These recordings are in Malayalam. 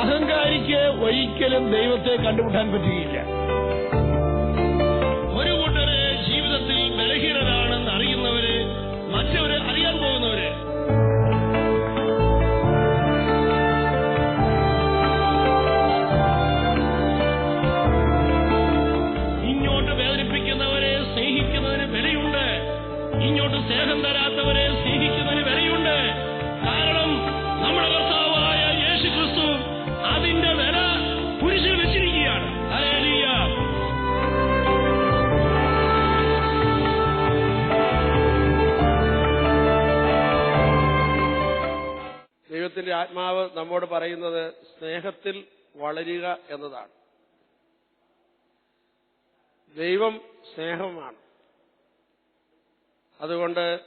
അഹങ്കാരിക്ക് ഒരിക്കലും ദൈവത്തെ കണ്ടുമുട്ടാൻ പറ്റുകയില്ല. ദൈവത്തിന്റെ ആത്മാവ് നമ്മോട് പറയുന്നത് സ്നേഹത്തിൽ വളരുക എന്നതാണ്. ദൈവം സ്നേഹമാണ്. അതുകൊണ്ട്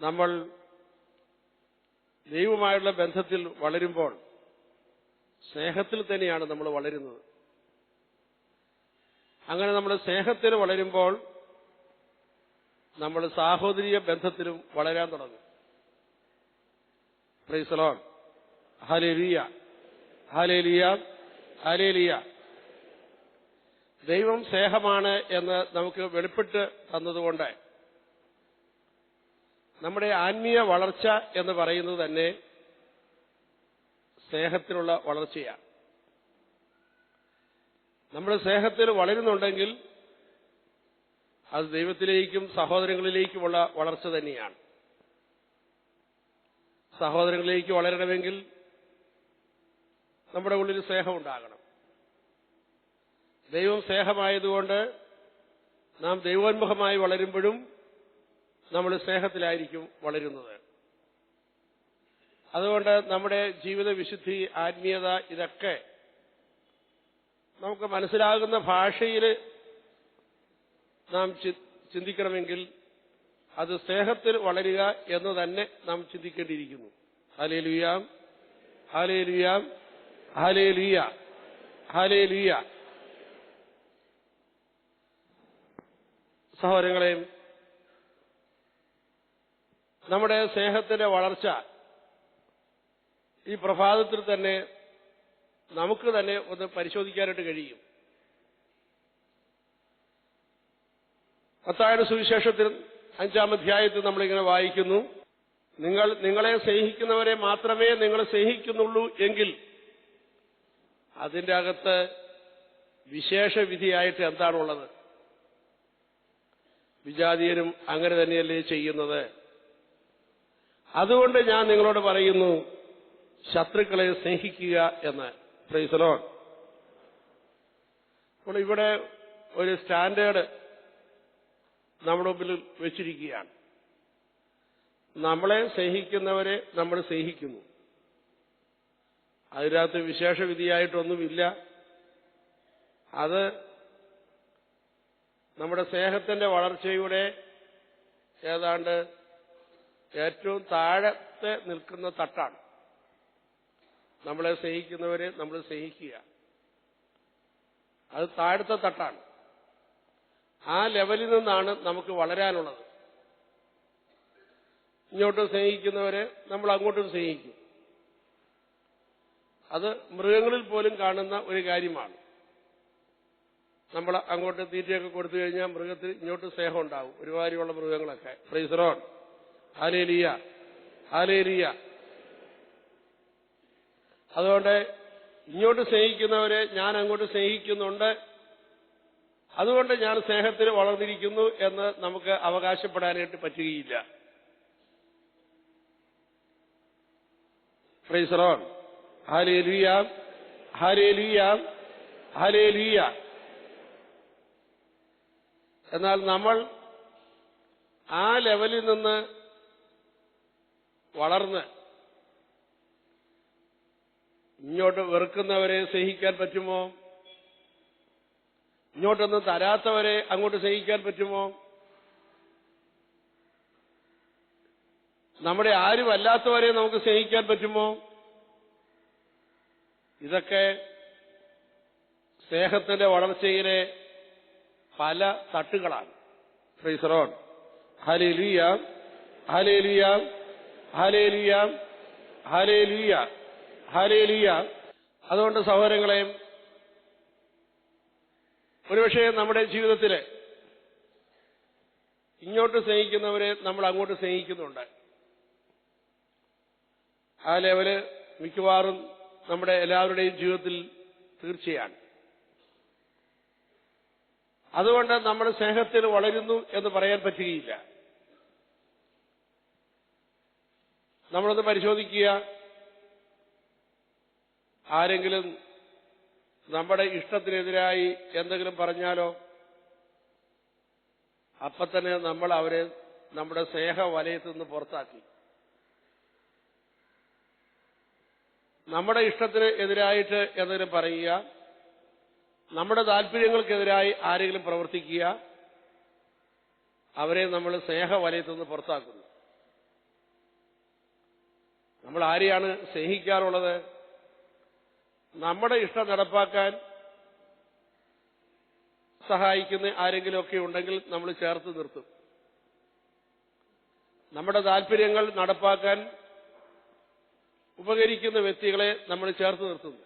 നമ്മൾ ദൈവമായുള്ള ബന്ധത്തിൽ വളരുമ്പോൾ സ്നേഹത്തിൽ തന്നെയാണ് നമ്മൾ വളരുന്നത്. അങ്ങനെ നമ്മൾ സ്നേഹത്തിൽ വളരുമ്പോൾ നമ്മൾ സാഹോദര്യ ബന്ധത്തിലും വളരാൻ തുടങ്ങും. പ്രൈസലോൺ ഹലേലിയ ഹലേലിയ ഹലേലിയ ദൈവം സ്നേഹമാണ് എന്ന് നമുക്ക് വെളിപ്പെട്ട് തന്നതുകൊണ്ട് നമ്മുടെ ആത്മീയ വളർച്ച എന്ന് പറയുന്നത് തന്നെ സ്നേഹത്തിലുള്ള വളർച്ചയാണ് നമ്മൾ സ്നേഹത്തിൽ വളരുന്നുണ്ടെങ്കിൽ അത് ദൈവത്തിലേക്കും സഹോദരങ്ങളിലേക്കുമുള്ള വളർച്ച തന്നെയാണ്. സഹോദരങ്ങളിലേക്ക് വളരണമെങ്കിൽ നമ്മുടെ ഉള്ളിൽ സ്നേഹം ഉണ്ടാകണം. ദൈവം സ്നേഹമായതുകൊണ്ട് നാം ദൈവോന്മുഖമായി വളരുമ്പോഴും നമ്മൾ സ്നേഹത്തിലായിരിക്കും വളരുന്നത്. അതുകൊണ്ട് നമ്മുടെ ജീവിത വിശുദ്ധി ആത്മീയത ഇതൊക്കെ നമുക്ക് മനസ്സിലാകുന്ന ഭാഷയിൽ നാം ചിന്തിക്കണമെങ്കിൽ അത് സ്നേഹത്തിൽ വളരുക എന്ന് തന്നെ നാം ചിന്തിക്കേണ്ടിയിരിക്കുന്നു. ഹാലേ ലുയാം ഹാലേ ലുയാം സഹോദരങ്ങളെയും നമ്മുടെ സ്നേഹത്തിന്റെ വളർച്ച ഈ പ്രഭാതത്തിൽ തന്നെ നമുക്ക് തന്നെ ഒന്ന് പരിശോധിക്കാനായിട്ട് കഴിയും. പത്തായുടെ സുവിശേഷത്തിൽ അഞ്ചാം അധ്യായത്തിൽ നമ്മളിങ്ങനെ വായിക്കുന്നു. നിങ്ങൾ നിങ്ങളെ സ്നേഹിക്കുന്നവരെ മാത്രമേ നിങ്ങൾ സ്നേഹിക്കുന്നുള്ളൂ എങ്കിൽ അതിന്റെ അകത്ത് വിശേഷവിധിയായിട്ട് എന്താണുള്ളത്? വിജാതീയരും അങ്ങനെ തന്നെയല്ലേ ചെയ്യുന്നത്? അതുകൊണ്ട് ഞാൻ നിങ്ങളോട് പറയുന്നു ശത്രുക്കളെ സ്നേഹിക്കുക എന്ന്. പ്രൈസലോൺ അപ്പോൾ ഇവിടെ ഒരു സ്റ്റാൻഡേർഡ് നമ്മുടെ മുമ്പിൽ വെച്ചിരിക്കുകയാണ്. നമ്മളെ സ്നേഹിക്കുന്നവരെ നമ്മൾ സ്നേഹിക്കുന്നു. അതിനകത്ത് വിശേഷ വിധിയായിട്ടൊന്നുമില്ല അത് നമ്മുടെ സ്നേഹത്തിന്റെ വളർച്ചയുടെ ഏതാണ്ട് ഏറ്റവും താഴത്തെ നിൽക്കുന്ന തട്ടാണ്. നമ്മളെ സ്നേഹിക്കുന്നവരെ നമ്മൾ സ്നേഹിക്കുക. അത് താഴത്തെ തട്ടാണ്. ആ ലെവലിൽ നിന്നാണ് നമുക്ക് വളരാനുള്ളത്. ഇങ്ങോട്ട് സ്നേഹിക്കുന്നവരെ നമ്മൾ അങ്ങോട്ടും സ്നേഹിക്കും. അത് മൃഗങ്ങളിൽ പോലും കാണുന്ന ഒരു കാര്യമാണ്. നമ്മൾ അങ്ങോട്ട് തീറ്റയൊക്കെ കൊടുത്തു കഴിഞ്ഞാൽ മൃഗത്തിൽ ഇങ്ങോട്ട് സ്നേഹം ഉണ്ടാവും. ഒരുമാതിരിയുള്ള മൃഗങ്ങളൊക്കെ. Praise the Lord. Hallelujah. Hallelujah. അതുകൊണ്ട് ഇങ്ങോട്ട് സ്നേഹിക്കുന്നവരെ ഞാൻ അങ്ങോട്ട് സ്നേഹിക്കുന്നുണ്ട്. അതുകൊണ്ട് ഞാൻ സ്നേഹത്തിൽ വളർന്നിരിക്കുന്നു എന്ന് നമുക്ക് അവകാശപ്പെടാനായിട്ട് പറ്റുകയില്ല. ഫ്രൈസറോൺ ഹാലേലിയാം ഹാലേലിയാം ഹാലേലിയ എന്നാൽ നമ്മൾ ആ ലെവലിൽ നിന്ന് വളർന്ന് ഇങ്ങോട്ട് വെറുക്കുന്നവരെ സ്നേഹിക്കാൻ പറ്റുമോ? ഇങ്ങോട്ടൊന്നും തരാത്തവരെ അങ്ങോട്ട് സ്നേഹിക്കാൻ പറ്റുമോ? നമ്മുടെ ആരും അല്ലാത്തവരെ നമുക്ക് സ്നേഹിക്കാൻ പറ്റുമോ? ഇതൊക്കെ സ്നേഹത്തിന്റെ വളർച്ചയിലെ പല തട്ടുകളാണ്. Praise the Lord hallelujah hallelujah hallelujah hallelujah hallelujah അതുകൊണ്ട് സഹോദരങ്ങളെ ഒരുപക്ഷെ നമ്മുടെ ജീവിതത്തിൽ ഇങ്ങോട്ട് സ്നേഹിക്കുന്നവരെ നമ്മൾ അങ്ങോട്ട് സ്നേഹിക്കുന്നുണ്ട്. ആ ലെവൽ മിക്കവാറും നമ്മുടെ എല്ലാവരുടെയും ജീവിതത്തിൽ തീർച്ചയാണ്. അതുകൊണ്ട് നമ്മൾ സ്നേഹത്തിൽ വളരുന്നു എന്ന് പറയാൻ പറ്റുകയില്ല. നമ്മളൊന്ന് പരിശോധിക്കുക. ആരെങ്കിലും നമ്മുടെ ഇഷ്ടത്തിനെതിരായി എന്തെങ്കിലും പറഞ്ഞാലോ? അപ്പൊ തന്നെ നമ്മൾ അവരെ നമ്മുടെ സ്നേഹ വലയത്തിൽ നിന്ന് പുറത്താക്കി. നമ്മുടെ ഇഷ്ടത്തിന് എതിരായിട്ട് എന്തെങ്കിലും പറയുക നമ്മുടെ താല്പര്യങ്ങൾക്കെതിരായി ആരെങ്കിലും പ്രവർത്തിക്കുക അവരെ നമ്മൾ സ്നേഹ വലയത്തിൽ നിന്ന് പുറത്താക്കുന്നു. നമ്മൾ ആരെയാണ് സ്നേഹിക്കാറുള്ളത്? നമ്മുടെ ഇഷ്ടം നടപ്പാക്കാൻ സഹായിക്കുന്ന ആരെങ്കിലുമൊക്കെ ഉണ്ടെങ്കിൽ നമ്മൾ ചേർത്ത് നിർത്തും. നമ്മുടെ താല്പര്യങ്ങൾ നടപ്പാക്കാൻ ഉപകരിക്കുന്ന വ്യക്തികളെ നമ്മൾ ചേർത്ത് നിർത്തുന്നു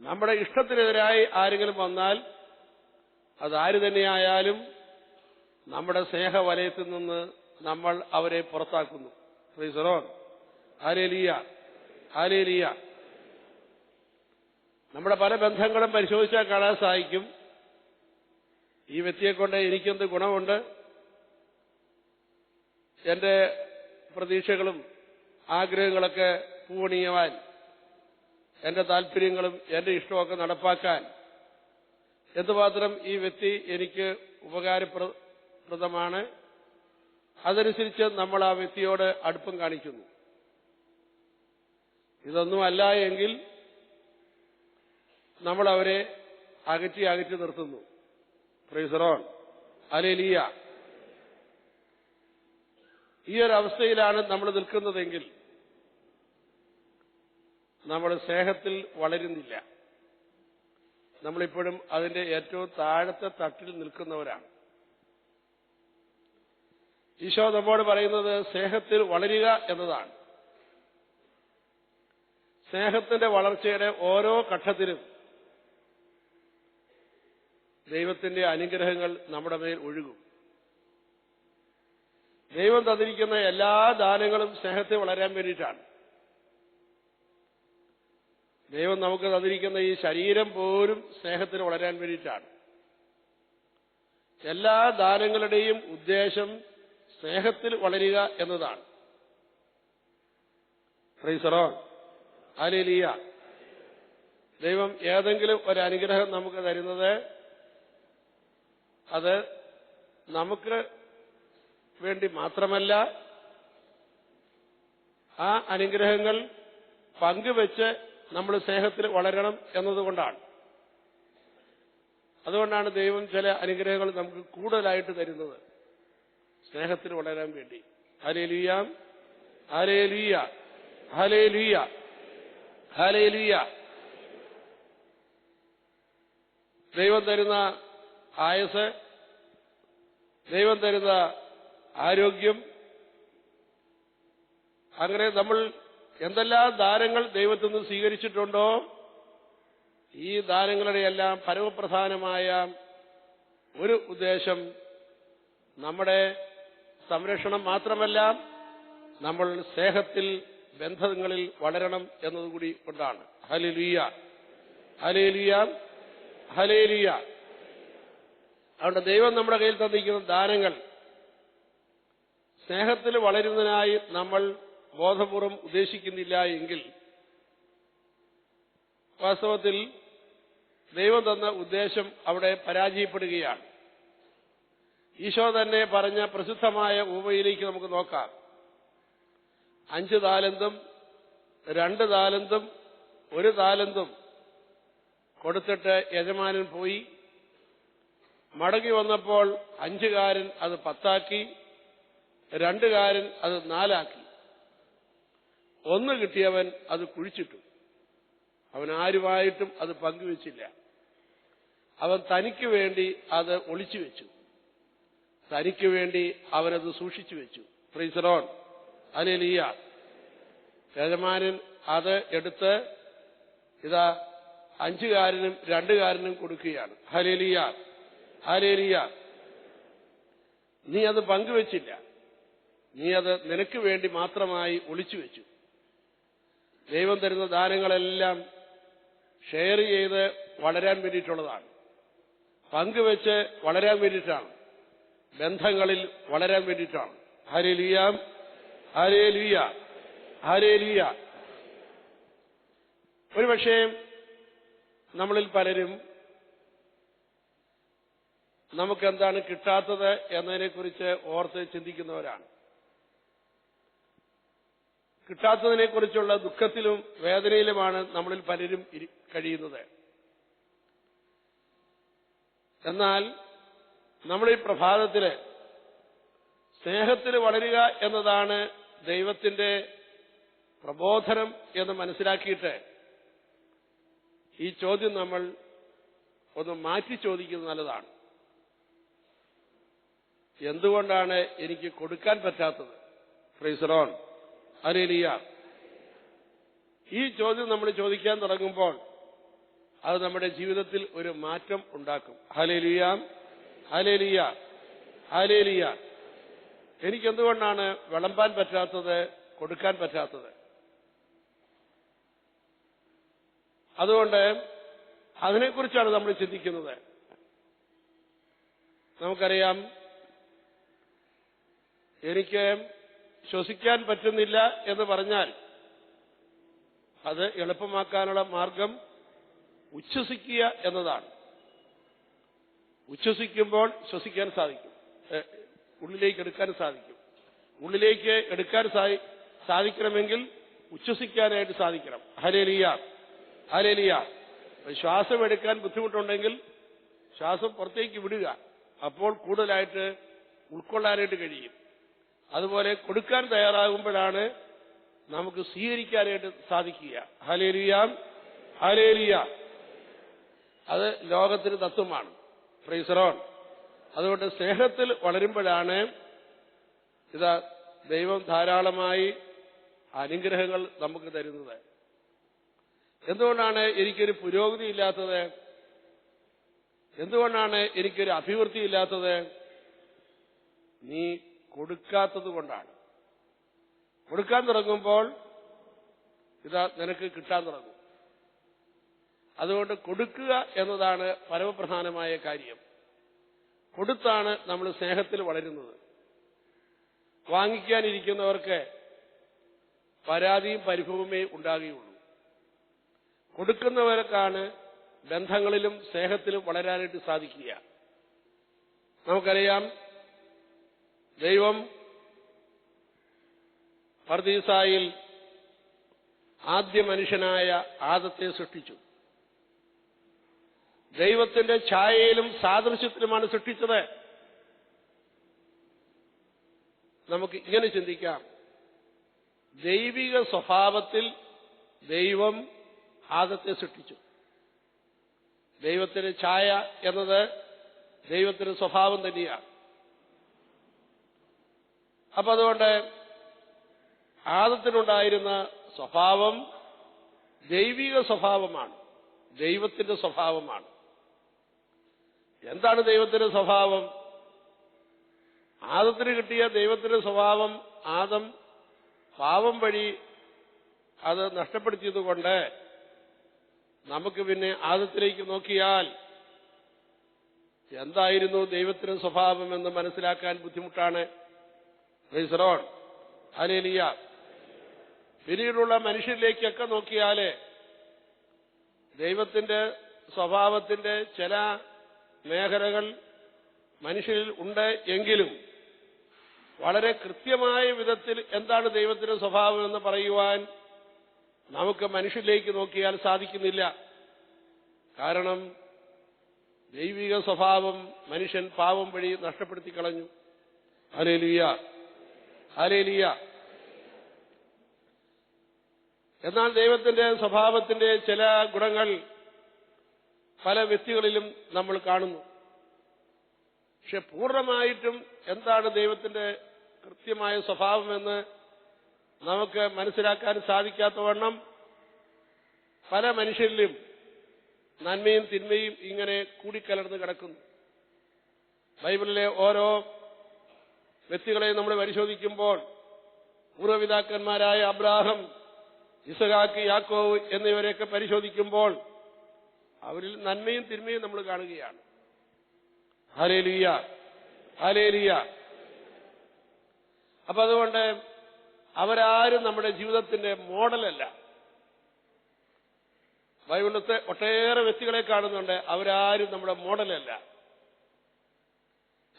നമ്മുടെ ഇഷ്ടത്തിനെതിരായി ആരെങ്കിലും വന്നാൽ അതാര് തന്നെയായാലും നമ്മുടെ സ്നേഹവലയത്തിൽ നിന്ന് നമ്മൾ അവരെ പുറത്താക്കുന്നു. ശ്രീ ഫ്രീസറോൺ ആലേലിയ ആലേലിയ നമ്മുടെ പല ബന്ധങ്ങളും പരിശോധിച്ചാൽ കാണാൻ സഹായിക്കും ഈ വ്യക്തിയെ കൊണ്ട് എനിക്കെന്ത് ഗുണമുണ്ട്? എന്റെ പ്രതീക്ഷകളും ആഗ്രഹങ്ങളൊക്കെ പൂവണിയുവാൻ എന്റെ താൽപര്യങ്ങളും എന്റെ ഇഷ്ടമൊക്കെ നടപ്പാക്കാൻ എന്തുമാത്രം ഈ വ്യക്തി എനിക്ക് ഉപകാരപ്രദമാണ് അതനുസരിച്ച് നമ്മൾ ആ വ്യക്തിയോട് അടുപ്പം കാണിക്കുന്നു. ഇതൊന്നുമല്ല എങ്കിൽ നമ്മൾ അവരെ അകറ്റി അകറ്റി നിർത്തുന്നു. ഫ്രീസറോൺ അലേലിയ. ഈ ഒരു അവസ്ഥയിലാണ് നമ്മൾ നിൽക്കുന്നതെങ്കിൽ നമ്മൾ സ്നേഹത്തിൽ വളരുന്നില്ല. നമ്മളിപ്പോഴും അതിന്റെ ഏറ്റവും താഴത്തെ തട്ടിൽ നിൽക്കുന്നവരാണ്. ഈശോ നമ്മോട് പറയുന്നത് സ്നേഹത്തിൽ വളരുക എന്നതാണ്. സ്നേഹത്തിന്റെ വളർച്ചയുടെ ഓരോ ഘട്ടത്തിലും ദൈവത്തിന്റെ അനുഗ്രഹങ്ങൾ നമ്മുടെ മേൽ ഒഴുകും. ദൈവം തന്നിരിക്കുന്ന എല്ലാ ദാനങ്ങളും സ്നേഹത്തെ വളരാൻ വേണ്ടിയിട്ടാണ്. ദൈവം നമുക്ക് തന്നിരിക്കുന്ന ഈ ശരീരം പോലും സ്നേഹത്തിന് വളരാൻ വേണ്ടിയിട്ടാണ്. എല്ലാ ദാനങ്ങളുടെയും ഉദ്ദേശം സ്നേഹത്തിൽ വളരുക എന്നതാണ്. ഫ്രീസറോ ആലേലിയ ദൈവം ഏതെങ്കിലും ഒരു അനുഗ്രഹം നമുക്ക് തരുന്നത് അത് നമുക്ക് വേണ്ടി മാത്രമല്ല ആ അനുഗ്രഹങ്ങൾ പങ്കുവെച്ച് നമ്മൾ സ്നേഹത്തിൽ വളരണം എന്നതുകൊണ്ടാണ്. അതുകൊണ്ടാണ് ദൈവം ചില അനുഗ്രഹങ്ങൾ നമുക്ക് കൂടുതലായിട്ട് തരുന്നത്. സ്നേഹത്തിൽ വളരാൻ വേണ്ടി. ഹലേലിയ ഹലേലിയ ഹലേലിയ ഹലേലിയ ദൈവം തരുന്ന ആയസ് ദൈവം തരുന്ന ആരോഗ്യം. അങ്ങനെ നമ്മൾ എന്തെല്ലാം ദാനങ്ങൾ ദൈവത്തിൽ നിന്ന് സ്വീകരിച്ചിട്ടുണ്ടോ? ഈ ദാനങ്ങളുടെ എല്ലാം പരമപ്രധാനമായ ഒരു ഉദ്ദേശം നമ്മുടെ സംരക്ഷണം മാത്രമല്ല നമ്മൾ സ്നേഹത്തിൽ ബന്ധങ്ങളിൽ വളരണം എന്നതുകൂടി കൊണ്ടാണ്. ഹലിലിയ ഹലേലിയ ഹലേലിയ അതുകൊണ്ട് ദൈവം നമ്മുടെ കയ്യിൽ തന്നിരിക്കുന്ന ദാനങ്ങൾ. സ്നേഹത്തിൽ വളരുന്നതിനായി നമ്മൾ ബോധപൂർവം ഉദ്ദേശിക്കുന്നില്ല എങ്കിൽ വാസ്തവത്തിൽ ദൈവം തന്ന ഉദ്ദേശം അവിടെ പരാജയപ്പെടുകയാണ്. ഈശോ തന്നെ പറഞ്ഞ പ്രസിദ്ധമായ ഉപയിലേക്ക് നമുക്ക് നോക്കാം. അഞ്ച് താലന്തും രണ്ട് താലന്തും ഒരു താലന്തും കൊടുത്തിട്ട് യജമാനൻ പോയി. മടങ്ങി വന്നപ്പോൾ അഞ്ചുകാരൻ അത് പത്താക്കി രണ്ടുകാരൻ അത് നാലാക്കി. ഒന്ന് കിട്ടിയവൻ അത് കുഴിച്ചിട്ടു. അവൻ ആരുമായിട്ടും അത് പങ്കുവെച്ചില്ല. അവൻ തനിക്ക് വേണ്ടി അത് ഒളിച്ചു വെച്ചു. തനിക്ക് വേണ്ടി അവനത് സൂക്ഷിച്ചു വെച്ചു. ഫ്രീസറോൺ അലേലിയ. യജമാനൻ അത് എടുത്ത് ഇതാ അഞ്ചുകാരനും രണ്ടുകാരനും കൊടുക്കുകയാണ്. Hallelujah hallelujah. നീ അത് പങ്കുവച്ചില്ല. നീ അത് നിനക്ക് വേണ്ടി മാത്രമായി ഒളിച്ചു വെച്ചു. ദൈവം തരുന്ന ദാനങ്ങളെല്ലാം ഷെയർ ചെയ്ത് വളരാൻ വേണ്ടിയിട്ടുള്ളതാണ്. പങ്കുവെച്ച് വളരാൻ വേണ്ടിയിട്ടാണ്. ബന്ധങ്ങളിൽ വളരാൻ വേണ്ടിയിട്ടാണ്. ഹരേലിയ ഹരേലിയ ഹരേലിയ ഒരുപക്ഷേ നമ്മളിൽ പലരും നമുക്ക് എന്താണ് കിട്ടാത്തത് എന്നതിനെക്കുറിച്ച് ഓർത്ത് ചിന്തിക്കുന്നവരാണ്. കിട്ടാത്തതിനെക്കുറിച്ചുള്ള ദുഃഖത്തിലും വേദനയിലുമാണ് നമ്മളിൽ പലരും കഴിയുന്നത്. എന്നാൽ നമ്മൾ ഈ പ്രഭാതത്തിൽ സ്നേഹത്തിൽ വളരുക എന്നതാണ് ദൈവത്തിന്റെ പ്രബോധനം എന്ന് മനസ്സിലാക്കിയിട്ട് ഈ ചോദ്യം നമ്മൾ ഒന്ന് മാറ്റി ചോദിക്കുന്നത് നല്ലതാണ്. എന്തുകൊണ്ടാണ് എനിക്ക് കൊടുക്കാൻ പറ്റാത്തത്? Praise the Lord hallelujah. ഈ ചോദ്യം നമ്മൾ ചോദിക്കാൻ തുടങ്ങുമ്പോൾ അത് നമ്മുടെ ജീവിതത്തിൽ ഒരു മാറ്റം ഉണ്ടാക്കും. ഹലേലിയ ഹലേലിയ ഹലേലിയ എനിക്കെന്തുകൊണ്ടാണ് വിളമ്പാൻ പറ്റാത്തത് കൊടുക്കാൻ പറ്റാത്തത്? അതുകൊണ്ട് അതിനെക്കുറിച്ചാണ് നമ്മൾ ചിന്തിക്കുന്നത്. നമുക്കറിയാം എനിക്ക് ശ്വസിക്കാൻ പറ്റുന്നില്ല എന്ന് പറഞ്ഞാൽ അത് എളുപ്പമാക്കാനുള്ള മാർഗം ഉച്ഛസിക്കുക എന്നതാണ്. ഉച്ഛസിക്കുമ്പോൾ ശ്വസിക്കാൻ സാധിക്കും. ഉള്ളിലേക്ക് എടുക്കാൻ സാധിക്കും. ഉള്ളിലേക്ക് എടുക്കാൻ സാധിക്കണമെങ്കിൽ ഉച്ഛസിക്കാനായിട്ട് സാധിക്കണം. ഹരേലിയ ഹരേലിയ ശ്വാസം എടുക്കാൻ ബുദ്ധിമുട്ടുണ്ടെങ്കിൽ ശ്വാസം പുറത്തേക്ക് വിടുക. അപ്പോൾ കൂടുതലായിട്ട് ഉൾക്കൊള്ളാനായിട്ട് കഴിയും. അതുപോലെ കൊടുക്കാൻ തയ്യാറാകുമ്പോഴാണ് നമുക്ക് സ്വീകരിക്കാനായിട്ട് സാധിക്കുക. ഹലേലിയ ഹലേലിയ അത് ലോകത്തിന് തത്വമാണ്. ഫ്രൈസറോൺ അതുകൊണ്ട് സ്നേഹത്തിൽ വളരുമ്പോഴാണ് ഇതാ ദൈവം ധാരാളമായി അനുഗ്രഹങ്ങൾ നമുക്ക് തരുന്നത്. എന്തുകൊണ്ടാണ് എനിക്കൊരു പുരോഗതി ഇല്ലാത്തത്? എന്തുകൊണ്ടാണ് എനിക്കൊരു അഭിവൃദ്ധി ഇല്ലാത്തത്? നീ കൊടുക്കാത്തത് കൊണ്ടാണ്. കൊടുക്കാൻ തുടങ്ങുമ്പോൾ ഇതാ നിനക്ക് കിട്ടാൻ തുടങ്ങും. അതുകൊണ്ട് കൊടുക്കുക എന്നതാണ് പരമപ്രധാനമായ കാര്യം. കൊടുത്താണ് നമ്മൾ സ്നേഹത്തിൽ വളരുന്നത്. വാങ്ങിക്കാനിരിക്കുന്നവർക്ക് പരാതിയും പരിഭവമേ ഉണ്ടാകുകയുള്ളൂ. കൊടുക്കുന്നവർക്കാണ് ബന്ധങ്ങളിലും സ്നേഹത്തിലും വളരാനായിട്ട് സാധിക്കുക. നമുക്കറിയാം ദൈവം പർദീസായിൽ ആദ്യ മനുഷ്യനായ ആദത്തെ സൃഷ്ടിച്ചു. ദൈവത്തിന്റെ ഛായയിലും സാദൃശ്യത്തിലുമാണ് സൃഷ്ടിച്ചത്. നമുക്ക് ഇങ്ങനെ ചിന്തിക്കാം. ദൈവിക സ്വഭാവത്തിൽ ദൈവം ആദത്തെ സൃഷ്ടിച്ചു. ദൈവത്തിന്റെ ഛായ എന്നത് ദൈവത്തിന്റെ സ്വഭാവം തന്നെയാണ്. അപ്പൊ അതുകൊണ്ട് ആദത്തിനുണ്ടായിരുന്ന സ്വഭാവം ദൈവിക സ്വഭാവമാണ്. ദൈവത്തിന്റെ സ്വഭാവമാണ്. എന്താണ് ദൈവത്തിന്റെ സ്വഭാവം? ആദത്തിന് കിട്ടിയ ദൈവത്തിന്റെ സ്വഭാവം ആദം പാവം വഴി അത് നഷ്ടപ്പെടുത്തിയതുകൊണ്ട് നമുക്ക് പിന്നെ ആദത്തിലേക്ക് നോക്കിയാൽ എന്തായിരുന്നു ദൈവത്തിന്റെ സ്വഭാവം എന്ന് മനസ്സിലാക്കാൻ ബുദ്ധിമുട്ടാണ്? റിസറോൺ അലേലിയ പിന്നീടുള്ള മനുഷ്യരിലേക്കൊക്കെ നോക്കിയാൽ ദൈവത്തിന്റെ സ്വഭാവത്തിന്റെ ചില മേഖലകൾ മനുഷ്യരിൽ ഉണ്ട് എങ്കിലും വളരെ കൃത്യമായ വിധത്തിൽ എന്താണ് ദൈവത്തിന്റെ സ്വഭാവം എന്ന് പറയുവാൻ നമുക്ക് മനുഷ്യരിലേക്ക് നോക്കിയാൽ സാധിക്കുന്നില്ല. കാരണം ദൈവിക സ്വഭാവം മനുഷ്യൻ പാവം വഴി നഷ്ടപ്പെടുത്തി കളഞ്ഞു. ഹലേലിയ ഹലേലിയ എന്നാൽ ദൈവത്തിന്റെ സ്വഭാവത്തിന്റെ ചില ഗുണങ്ങൾ പല വ്യക്തികളിലും നമ്മൾ കാണുന്നു. പക്ഷെ പൂർണമായിട്ടും എന്താണ് ദൈവത്തിന്റെ കൃത്യമായ സ്വഭാവമെന്ന് നമുക്ക് മനസ്സിലാക്കാൻ സാധിക്കാത്ത സാധിക്കാത്തവണ്ണം പല മനുഷ്യരിലും നന്മയും തിന്മയും ഇങ്ങനെ കൂടിക്കലർന്ന് കിടക്കുന്നു. ബൈബിളിലെ ഓരോ വ്യക്തികളെയും നമ്മൾ പരിശോധിക്കുമ്പോൾ പൂർവപിതാക്കന്മാരായ അബ്രാഹം ഇസഹാക്ക് യാക്കോവ് എന്നിവരെയൊക്കെ പരിശോധിക്കുമ്പോൾ അവരിൽ നന്മയും തിന്മയും നമ്മൾ കാണുകയാണ്. ഹലേലിയ ഹലേലിയ അപ്പൊ അതുകൊണ്ട് അവരാരും നമ്മുടെ ജീവിതത്തിന്റെ മോഡലല്ല. ബൈബിളത്തെ ഒട്ടേറെ വ്യക്തികളെ കാണുന്നുണ്ട്. അവരാരും നമ്മുടെ മോഡലല്ല.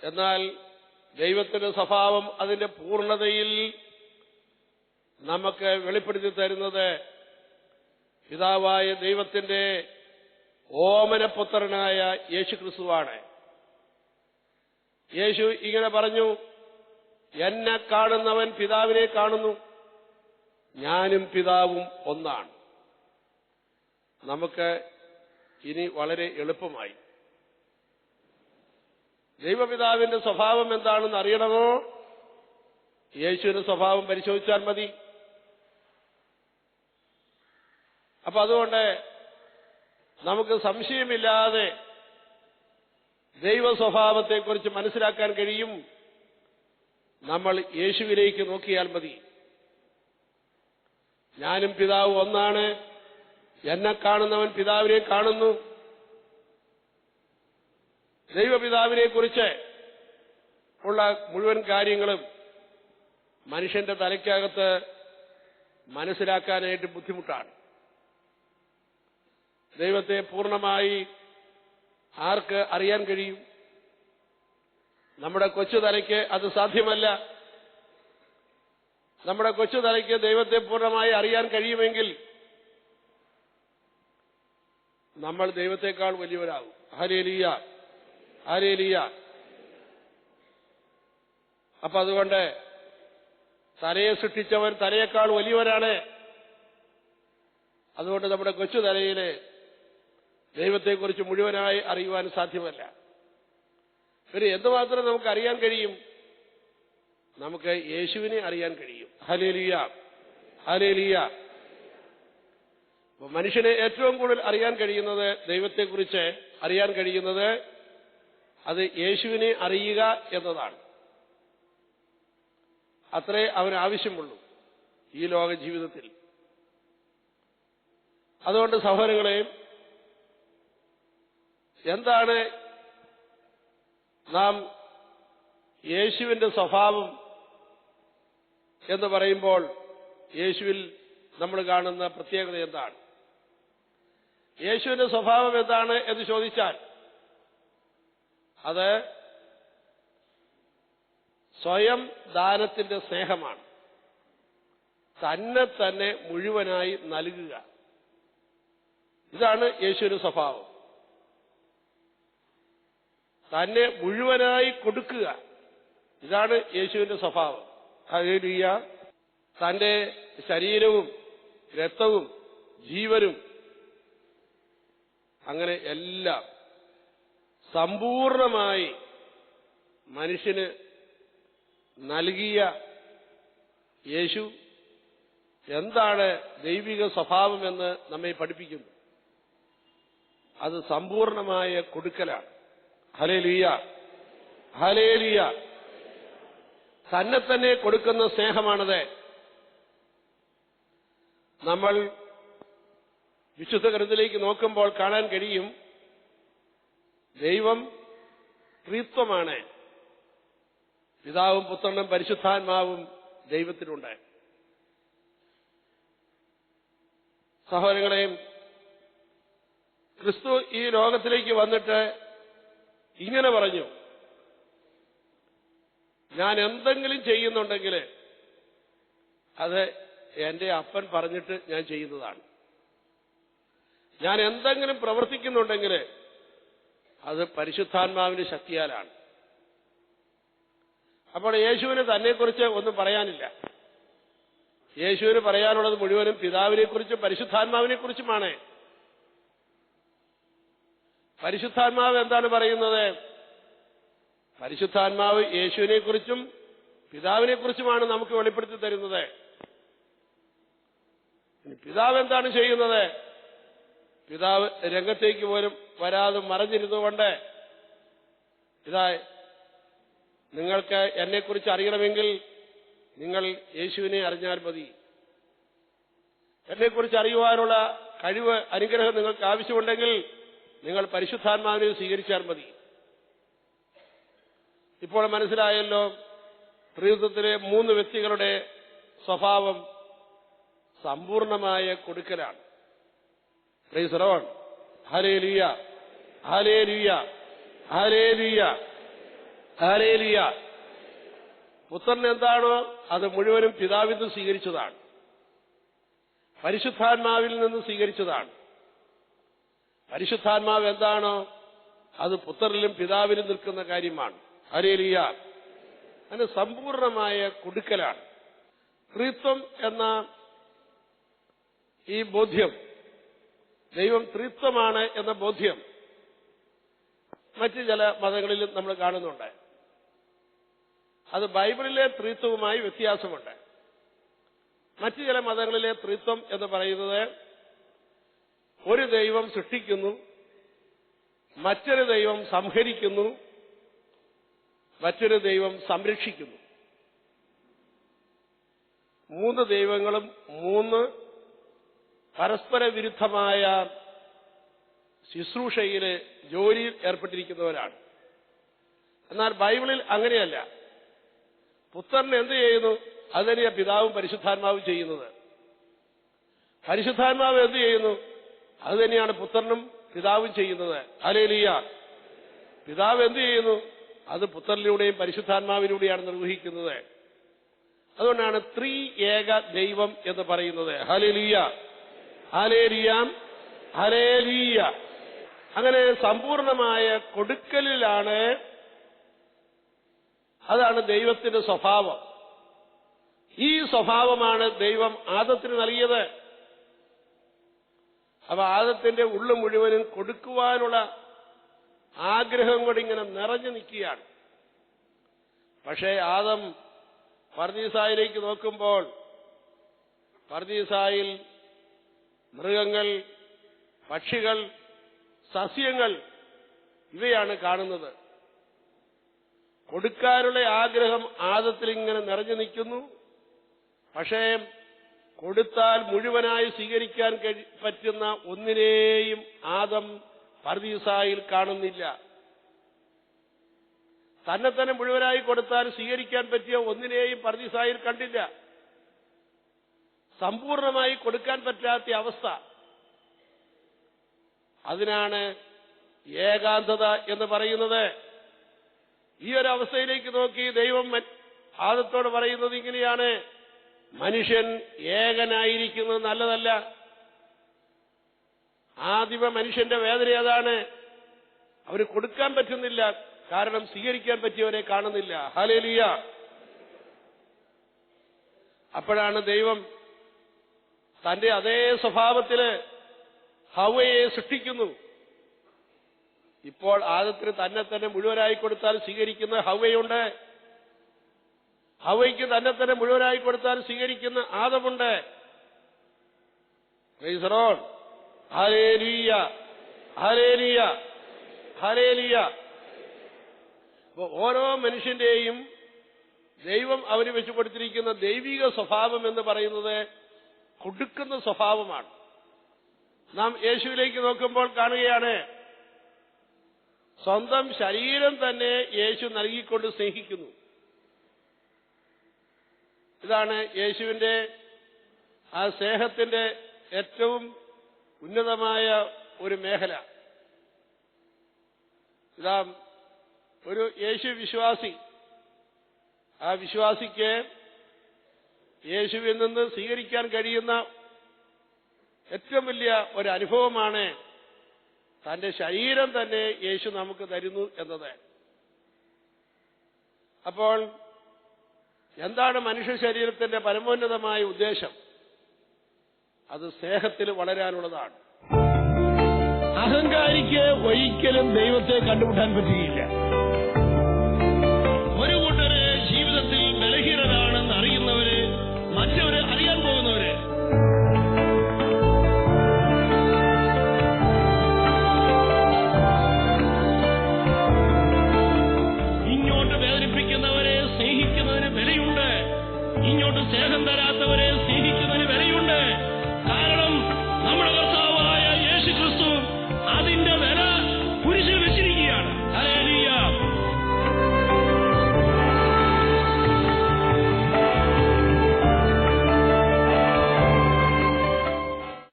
എന്നാൽ ദൈവത്തിന്റെ സ്വഭാവം അതിന്റെ പൂർണതയിൽ നമുക്ക് വെളിപ്പെടുത്തി തരുന്നത് പിതാവായ ദൈവത്തിന്റെ ഓമനപുത്രനായ യേശു ക്രിസ്തുവാണ് യേശു ഇങ്ങനെ പറഞ്ഞു എന്നെ കാണുന്നവൻ പിതാവിനെ കാണുന്നു. ഞാനും പിതാവും ഒന്നാണ്. നമുക്ക് ഇനി വളരെ എളുപ്പമായി. ദൈവപിതാവിന്റെ സ്വഭാവം എന്താണെന്ന് അറിയണമോ? യേശുവിന്റെ സ്വഭാവം പരിശോധിച്ചാൽ മതി. അപ്പൊ അതുകൊണ്ട് നമുക്ക് സംശയമില്ലാതെ ദൈവ സ്വഭാവത്തെക്കുറിച്ച് മനസ്സിലാക്കാൻ കഴിയും. നമ്മൾ യേശുവിലേക്ക് നോക്കിയാൽ മതി. ഞാനും പിതാവ് ഒന്നാണ്. എന്നെ കാണുന്നവൻ പിതാവിനെ കാണുന്നു. ദൈവപിതാവിനെ കുറിച്ച് ഉള്ള മുഴുവൻ കാര്യങ്ങളും മനുഷ്യന്റെ തലയ്ക്കകത്ത് മനസ്സിലാക്കാനായിട്ട് ബുദ്ധിമുട്ടാണ്. ദൈവത്തെ പൂർണമായി ആർക്ക് അറിയാൻ കഴിയും? നമ്മുടെ കൊച്ചു തലയ്ക്ക് അത് സാധ്യമല്ല. നമ്മുടെ കൊച്ചു തലയ്ക്ക് ദൈവത്തെ പൂർണമായി അറിയാൻ കഴിയുമെങ്കിൽ നമ്മൾ ദൈവത്തെക്കാൾ വലിയവരാകും. ഹരേലിയ ഹരേലിയ അപ്പൊ അതുകൊണ്ട് തലയെ സൃഷ്ടിച്ചവൻ തലയേക്കാൾ വലിയവരാണ് അതുകൊണ്ട് നമ്മുടെ കൊച്ചു തലയിലെ ദൈവത്തെക്കുറിച്ച് മുഴുവനായി അറിയുവാൻ സാധ്യമല്ല. ഒരു എന്തുമാത്രം നമുക്ക് അറിയാൻ കഴിയും? നമുക്ക് യേശുവിനെ അറിയാൻ കഴിയും. ഹലേലിയ ഹലേലിയ മനുഷ്യനെ ഏറ്റവും കൂടുതൽ അറിയാൻ കഴിയുന്നത് ദൈവത്തെക്കുറിച്ച് അറിയാൻ കഴിയുന്നത് അത് യേശുവിനെ അറിയുക എന്നതാണ്. അത്രേ അവന് ആവശ്യമുള്ളൂ ഈ ലോക ജീവിതത്തിൽ അതുകൊണ്ട് സഹോദരങ്ങളെ എന്താണ് നാം യേശുവിന്റെ സ്വഭാവം എന്ന് പറയുമ്പോൾ യേശുവിൽ നമ്മൾ കാണുന്ന പ്രത്യേകത എന്താണ്? യേശുവിന്റെ സ്വഭാവം എന്താണ് എന്ന് ചോദിച്ചാൽ അത് സ്വയം ദാനത്തിന്റെ സ്നേഹമാണ്. തന്നെ തന്നെ മുഴുവനായി നൽകുക. ഇതാണ് യേശുവിന്റെ സ്വഭാവം. തന്നെ മുഴുവനായി കൊടുക്കുക. ഇതാണ് യേശുവിന്റെ സ്വഭാവം. ഹല്ലേലൂയ. തന്റെ ശരീരവും രക്തവും ജീവനും അങ്ങനെ എല്ലാം സമ്പൂർണമായി മനുഷ്യന് നൽകിയ യേശു എന്താണ് ദൈവിക സ്വഭാവമെന്ന് നമ്മെ പഠിപ്പിക്കുന്നു. അത് സമ്പൂർണമായ കൊടുക്കലാണ്. ഹലേലിയ ഹലേലിയ തന്നെ തന്നെ കൊടുക്കുന്ന സ്നേഹമാണത്. നമ്മൾ വിശുദ്ധ ഗ്രന്ഥത്തിലേക്ക് നോക്കുമ്പോൾ കാണാൻ കഴിയും ദൈവം ത്രിത്വമാണ്. പിതാവും പുത്രനും പരിശുദ്ധാത്മാവും ദൈവത്തിനുണ്ട് സഹോദരങ്ങളെയും ക്രിസ്തു ഈ ലോകത്തിലേക്ക് വന്നിട്ട് ഇങ്ങനെ പറഞ്ഞു. ഞാൻ എന്തെങ്കിലും ചെയ്യുന്നുണ്ടെങ്കിൽ അത് എന്റെ അപ്പൻ പറഞ്ഞിട്ട് ഞാൻ ചെയ്യുന്നതാണ്. ഞാൻ എന്തെങ്കിലും പ്രവർത്തിക്കുന്നുണ്ടെങ്കിൽ അത് പരിശുദ്ധാത്മാവിന്റെ ശക്തിയാലാണ്. അപ്പോൾ യേശുവിന് തന്നെക്കുറിച്ച് ഒന്നും പറയാനില്ല. യേശുവിന് പറയാനുള്ളത് മുഴുവനും പിതാവിനെ കുറിച്ചും പരിശുദ്ധാത്മാവിനെ കുറിച്ചുമാണ് പരിശുദ്ധാത്മാവ് എന്താണ് പറയുന്നത്? പരിശുദ്ധാത്മാവ് യേശുവിനെ കുറിച്ചും പിതാവിനെ കുറിച്ചുമാണ് നമുക്ക് വെളിപ്പെടുത്തി തരുന്നത്. പിതാവ് എന്താണ് ചെയ്യുന്നത്? പിതാവ് രംഗത്തേക്ക് പോലും വരാതെ മറഞ്ഞിരുന്നുകൊണ്ട് ഇതാ നിങ്ങൾക്ക് എന്നെക്കുറിച്ച് അറിയണമെങ്കിൽ നിങ്ങൾ യേശുവിനെ അറിഞ്ഞാൽ മതി. എന്നെക്കുറിച്ച് അറിയുവാനുള്ള കഴിവ് അനുഗ്രഹം നിങ്ങൾക്ക് ആവശ്യമുണ്ടെങ്കിൽ നിങ്ങൾ പരിശുദ്ധാത്മാവിനെ സ്വീകരിച്ചാൽ മതി. ഇപ്പോൾ മനസ്സിലായല്ലോ ത്രിയുദ്ധത്തിലെ മൂന്ന് വ്യക്തികളുടെ സ്വഭാവം സമ്പൂർണമായ കൊടുക്കലാണ്. Praise the Lord hallelujah hallelujah hallelujah hallelujah പുത്രൻ എന്താണോ അത് മുഴുവനും പിതാവിൽ നിന്ന് സ്വീകരിച്ചതാണ്. പരിശുദ്ധാത്മാവിൽ നിന്ന് സ്വീകരിച്ചതാണ്. പരിശുദ്ധാത്മാവ് എന്താണോ അത് പുത്രനിലും പിതാവിലും നിൽക്കുന്ന കാര്യമാണ്. ഹരേലിയ അതിന് സമ്പൂർണമായ കുടുക്കലാണ്. ത്രിത്വം എന്ന ഈ ബോധ്യം ദൈവം ത്രിത്വമാണ് എന്ന ബോധ്യം മറ്റ് ചില മതങ്ങളിലും നമ്മൾ കാണുന്നുണ്ട്. അത് ബൈബിളിലെ ത്രിത്വവുമായി വ്യത്യാസമുണ്ട്. മറ്റ് ചില മതങ്ങളിലെ ത്രിത്വം എന്ന് പറയുന്നത് ഒരു ദൈവം സൃഷ്ടിക്കുന്നു മറ്റൊരു ദൈവം സംഹരിക്കുന്നു മറ്റൊരു ദൈവം സംരക്ഷിക്കുന്നു. മൂന്ന് ദൈവങ്ങളും മൂന്ന് പരസ്പര വിരുദ്ധമായ ശുശ്രൂഷയിലെ ജോലിയിൽ ഏർപ്പെട്ടിരിക്കുന്നവരാണ്. എന്നാൽ ബൈബിളിൽ അങ്ങനെയല്ല. പുത്രൻ എന്ത് ചെയ്യുന്നു? അത് തന്നെയാണ് പിതാവും പരിശുദ്ധാത്മാവും ചെയ്യുന്നത്. പരിശുദ്ധാത്മാവ് എന്ത് ചെയ്യുന്നു? അത് തന്നെയാണ് പുത്രനും പിതാവും ചെയ്യുന്നത്. അലേലിയ പിതാവ് എന്ത് ചെയ്യുന്നു? അത് പുത്രനിലൂടെയും പരിശുദ്ധാത്മാവിലൂടെയാണ് നിർവഹിക്കുന്നത്. അതുകൊണ്ടാണ് ത്രീ ഏക ദൈവം എന്ന് പറയുന്നത്. ഹലേലിയ ഹലേലിയാം ഹലേലിയ അങ്ങനെ സമ്പൂർണമായ കൊടുക്കലിലാണ് അതാണ് ദൈവത്തിന്റെ സ്വഭാവം. ഈ സ്വഭാവമാണ് ദൈവം ആദത്തിന് നൽകിയത്. അപ്പൊ ആദത്തിന്റെ ഉള്ളു മുഴുവനും കൊടുക്കുവാനുള്ള ആഗ്രഹം കൂടി ഇങ്ങനെ നിറഞ്ഞു നിൽക്കുകയാണ്. പക്ഷേ ആദം പർദീസായിലേക്ക് നോക്കുമ്പോൾ പർദീസായിൽ മൃഗങ്ങൾ പക്ഷികൾ സസ്യങ്ങൾ ഇവയാണ് കാണുന്നത്. കൊടുക്കാനുള്ള ആഗ്രഹം ആദത്തിൽ ഇങ്ങനെ നിറഞ്ഞു നിൽക്കുന്നു. പക്ഷേ കൊടുത്താൽ മുഴുവനായി സ്വീകരിക്കാൻ പറ്റുന്ന ഒന്നിനെയും ആദം പർദീസായിൽ കാണുന്നില്ല. തന്നെ തന്നെ മുഴുവനായി കൊടുത്താൽ സ്വീകരിക്കാൻ പറ്റിയ ഒന്നിനെയും പർദീസായിൽ കണ്ടില്ല. സമ്പൂർണമായി കൊടുക്കാൻ പറ്റാത്ത അവസ്ഥ. അതിനാണ് ഏകാന്തത എന്ന് പറയുന്നത്. ഈ ഒരു അവസ്ഥയിലേക്ക് നോക്കി ദൈവം ആദത്തോട് പറയുന്നത് ഇങ്ങനെയാണ്. മനുഷ്യൻ ഏകനായിരിക്കുന്നത് നല്ലതല്ല. ആദിമ മനുഷ്യന്റെ വേദന ഏതാണ് അവന് കൊടുക്കാൻ പറ്റുന്നില്ല. കാരണം സ്വീകരിക്കാൻ പറ്റിയവരെ കാണുന്നില്ല. ഹാലേലിയ അപ്പോഴാണ് ദൈവം തന്റെ അതേ സ്വഭാവത്തിൽ ഹവയെ സൃഷ്ടിക്കുന്നു. ഇപ്പോൾ ആദത്തിന് തന്നെ തന്നെ മുഴുവനായി കൊടുത്താൽ സ്വീകരിക്കുന്ന ഹവയുണ്ട്. ഹവയ്ക്ക് തന്നെ തന്നെ മുഴുവനായി കൊടുത്താൽ സ്വീകരിക്കുന്ന ആദമുണ്ട്. ഹരേലിയ ഹരേലിയ ഹരേലിയ. ഓരോ മനുഷ്യന്റെയും ദൈവം അവന് വെച്ചു കൊടുത്തിരിക്കുന്ന ദൈവിക സ്വഭാവം എന്ന് പറയുന്നത് കൊടുക്കുന്ന സ്വഭാവമാണ്. നാം യേശുവിലേക്ക് നോക്കുമ്പോൾ കാണുകയാണ് സ്വന്തം ശരീരം തന്നെ യേശു നൽകിക്കൊണ്ട് സ്നേഹിക്കുന്നു. ഇതാണ് യേശുവിന്റെ ആ സ്നേഹത്തിന്റെ ഏറ്റവും ഉന്നതമായ ഒരു മേഖല. ഇതാ ഒരു യേശു വിശ്വാസി. ആ വിശ്വാസിക്ക് യേശുവിൽ നിന്ന് സ്വീകരിക്കാൻ കഴിയുന്ന ഏറ്റവും വലിയ ഒരു അനുഭവമാണ് തന്റെ ശരീരം തന്നെ യേശു നമുക്ക് തരുന്നു എന്നത്. അപ്പോൾ എന്താണ് മനുഷ്യ ശരീരത്തിന്റെ പരമോന്നതമായ ഉദ്ദേശം? അത് സ്നേഹത്തിൽ വളരാനുള്ളതാണ്. അഹങ്കാരിക്ക് ഒരിക്കലും ദൈവത്തെ കണ്ടുമുട്ടാൻ പറ്റുകയില്ല.